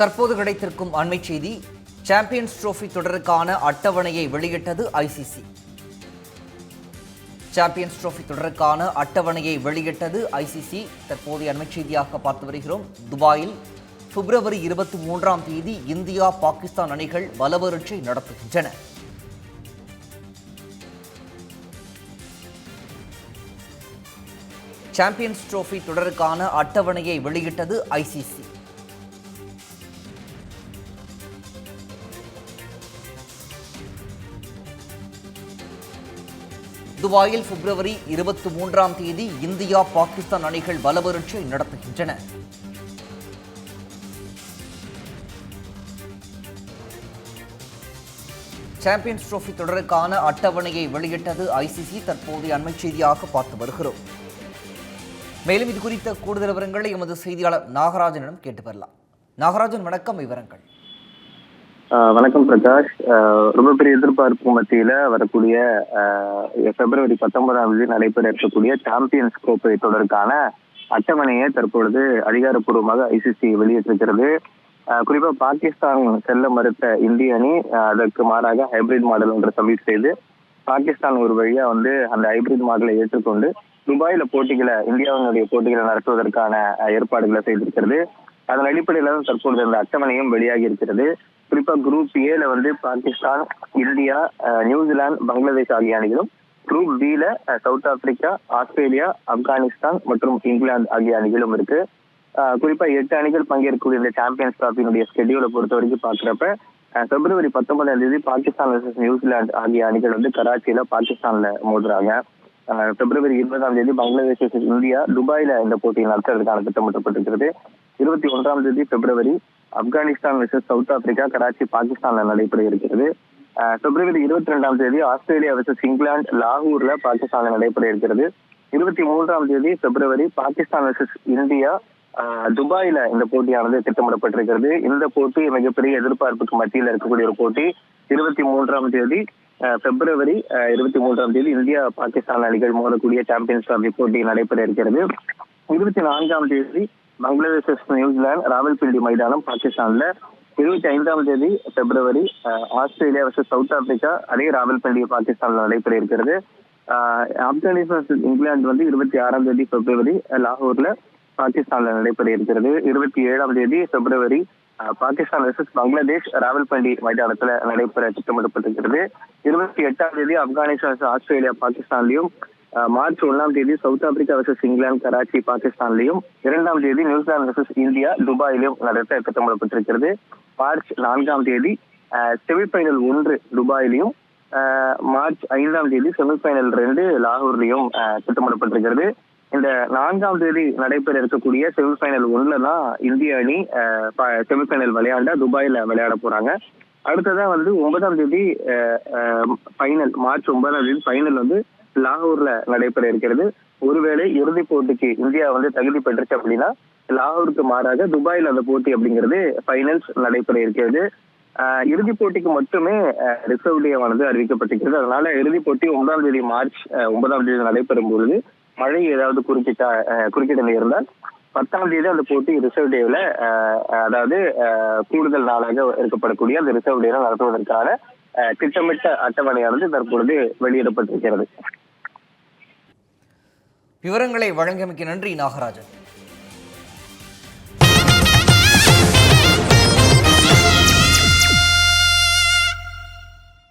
தற்போது கிடைத்திருக்கும் அண்மை செய்தி சாம்பியன்ஸ் டிரோஃபி தொடருக்கான அட்டவணையை வெளியிட்டது ஐசிசி சாம்பியன்ஸ் டிரோஃபி தொடருக்கான அட்டவணையை வெளியிட்டது ஐசிசி தற்போதைய அண்மை செய்தியாக பார்த்து வருகிறோம். துபாயில் பிப்ரவரி இருபத்தி மூன்றாம் தேதி இந்தியா பாகிஸ்தான் அணிகள் பலவரட்சை நடத்துகின்றன. சாம்பியன்ஸ் டிரோஃபி தொடருக்கான அட்டவணையை வெளியிட்டது ஐசிசி துபாயில் பிப்ரவரி இருபத்தி மூன்றாம் தேதி இந்தியா பாகிஸ்தான் அணிகள் பலபரட்சை நடத்துகின்றன. சாம்பியன்ஸ் ட்ரோஃபி தொடருக்கான அட்டவணையை வெளியிட்டது ஐசிசி தற்போதைய அண்மை செய்தியாக பார்த்து வருகிறோம். மேலும் இது குறித்த கூடுதல் விவரங்களை எமது செய்தியாளர் நாகராஜனிடம் கேட்டு பெறலாம் நாகராஜன் வணக்கம் விவரங்கள். வணக்கம் பிரகாஷ். ஆஹ் ரொம்ப பெரிய எதிர்பார்ப்பு மத்தியில வரக்கூடிய பிப்ரவரி பத்தொன்பதாம் தேதி நடைபெற இருக்கக்கூடிய சாம்பியன்ஸ் கோப்பை தொடருக்கான அட்டவணையை தற்பொழுது அதிகாரப்பூர்வமாக ஐசிசி வெளியிட்டிருக்கிறது. குறிப்பா பாகிஸ்தான் செல்ல மறுத்த இந்திய அணி அதற்கு மாறாக ஹைபிரிட் மாடல் ஒன்று சப்மிட் செய்து பாகிஸ்தான் ஒரு வழியா வந்து அந்த ஹைபிரிட் மாடலை ஏற்றுக்கொண்டு துபாயில போட்டிகளை இந்தியாவினுடைய போட்டிகளை நடத்துவதற்கான ஏற்பாடுகளை செய்திருக்கிறது. அதன் அடிப்படையில தான் தற்பொழுது அந்த அட்டவணையும் வெளியாகி இருக்கிறது. குறிப்பா குரூப் ஏல வந்து பாகிஸ்தான் இந்தியா நியூசிலாந்து பங்களாதேஷ் ஆகிய அணிகளும் குரூப் பி ல சவுத் ஆப்பிரிக்கா ஆஸ்திரேலியா ஆப்கானிஸ்தான் மற்றும் இங்கிலாந்து ஆகிய அணிகளும் இருக்கு. குறிப்பா எட்டு அணிகள் பங்கேற்கக்கூடிய இந்த சாம்பியன்ஸ் டிராஃபியினுடைய ஸ்கெடியூலை பொறுத்த வரைக்கும் பாக்குறப்ப பிப்ரவரி பத்தொன்பதாம் தேதி பாகிஸ்தான் வர்சஸ் நியூசிலாந்து ஆகிய அணிகள் வந்து கராச்சியில பாகிஸ்தான்ல மோதுறாங்க. பிப்ரவரி இருபதாம் தேதி பங்களாதேஷ் வர்சஸ் இந்தியா துபாயில இந்த போட்டியை நடத்துறதுக்கான திட்டமிட்டப்பட்டிருக்கிறது இருபத்தி ஒன்றாம் தேதி February Afghanistan versus South Africa Karachi பாகிஸ்தான்ல நடைபெற இருக்கிறது. பிப்ரவரி இருபத்தி ரெண்டாம் தேதி ஆஸ்திரேலியா வெர்சஸ் இங்கிலாந்து லாகூர்ல பாகிஸ்தான்ல நடைபெற இருக்கிறது. இருபத்தி மூன்றாம் தேதி பிப்ரவரி பாகிஸ்தான் வெர்சஸ் இந்தியா துபாயில இந்த போட்டியானது திட்டமிடப்பட்டிருக்கிறது. இந்த போட்டி மிகப்பெரிய எதிர்பார்ப்புக்கு மத்தியில் இருக்கக்கூடிய ஒரு போட்டி. இருபத்தி மூன்றாம் தேதி பிப்ரவரி அஹ் இருபத்தி மூன்றாம் தேதி இந்தியா பாகிஸ்தான் அணிகள் மோதக்கூடிய சாம்பியன்ஸ் டிராபி போட்டி நடைபெற இருக்கிறது. இருபத்தி நான்காம் தேதி பங்களாதேஷ் நியூசிலாந்து ராவல்பிண்டி மைதானம் பாகிஸ்தான்ல. இருபத்தி ஐந்தாம் தேதி February Australia versus South Africa அதே ராவல்பிண்டி பாகிஸ்தான்ல நடைபெற இருக்கிறது. ஆப்கானிஸ்தான் இங்கிலாந்து வந்து இருபத்தி ஆறாம் தேதி பிப்ரவரி லாகூர்ல பாகிஸ்தான்ல நடைபெற இருக்கிறது. இருபத்தி ஏழாம் தேதி பிப்ரவரி பாகிஸ்தான் வர்சஸ் பங்களாதேஷ் ராவல்பண்டி மைதானத்துல நடைபெற திட்டமிடப்பட்டிருக்கிறது. இருபத்தி எட்டாம் தேதி ஆப்கானிஸ்தான் ஆஸ்திரேலியா பாகிஸ்தான்லயும் மார்ச் ஒன்றாம் தேதி South Africa versus England Karachi பாகிஸ்தான்லையும் இரண்டாம் தேதி நியூசிலாந்து வர்சஸ் இந்தியா துபாயிலும் நடத்த திட்டமிடப்பட்டிருக்கிறது. மார்ச் நான்காம் தேதி செமிஃபைனல் ஒன்று துபாயிலையும் மார்ச் ஐந்தாம் தேதி செமிஃபைனல் ரெண்டு லாகூர்லயும் திட்டமிடப்பட்டிருக்கிறது. இந்த நான்காம் தேதி நடைபெற இருக்கக்கூடிய செமிஃபைனல் ஒன்றுல தான் இந்திய அணி செமிஃபைனல் விளையாண்டா துபாயில விளையாட போறாங்க. அடுத்ததான் வந்து ஒன்பதாம் தேதி ஃபைனல் மார்ச் ஒன்பதாம் தேதி ஃபைனல் வந்து லாகூர்ல நடைபெற இருக்கிறது. ஒருவேளை இறுதிப் போட்டிக்கு இந்தியா வந்து தகுதி பெற்றுச்சு அப்படின்னா லாகூருக்கு மாறாக துபாயில் அந்த போட்டி அப்படிங்கிறது ஃபைனல்ஸ் நடைபெற இருக்கிறது. ஆஹ் இறுதிப் போட்டிக்கு மட்டுமே ரிசர்வ் டேவானது அறிவிக்கப்பட்டிருக்கிறது. அதனால இறுதி போட்டி ஒன்பதாம் தேதி மார்ச் ஒன்பதாம் தேதி நடைபெறும் பொழுது மழை ஏதாவது குறுக்கிட்டா ஆஹ் குறுக்கிட இருந்தால் பத்தாம் தேதி அந்த போட்டி ரிசர்வ் டேவில் அதாவது ஆஹ் கூடுதல் நாளாக இருக்கப்படக்கூடிய அந்த ரிசர்வ் டேல நடத்துவதற்கான திட்டமிட்ட அட்டவணையானது தற்பொழுது வெளியிடப்பட்டிருக்கிறது. விவரங்களை வழங்கியமைக்கு நன்றி நாகராஜன்.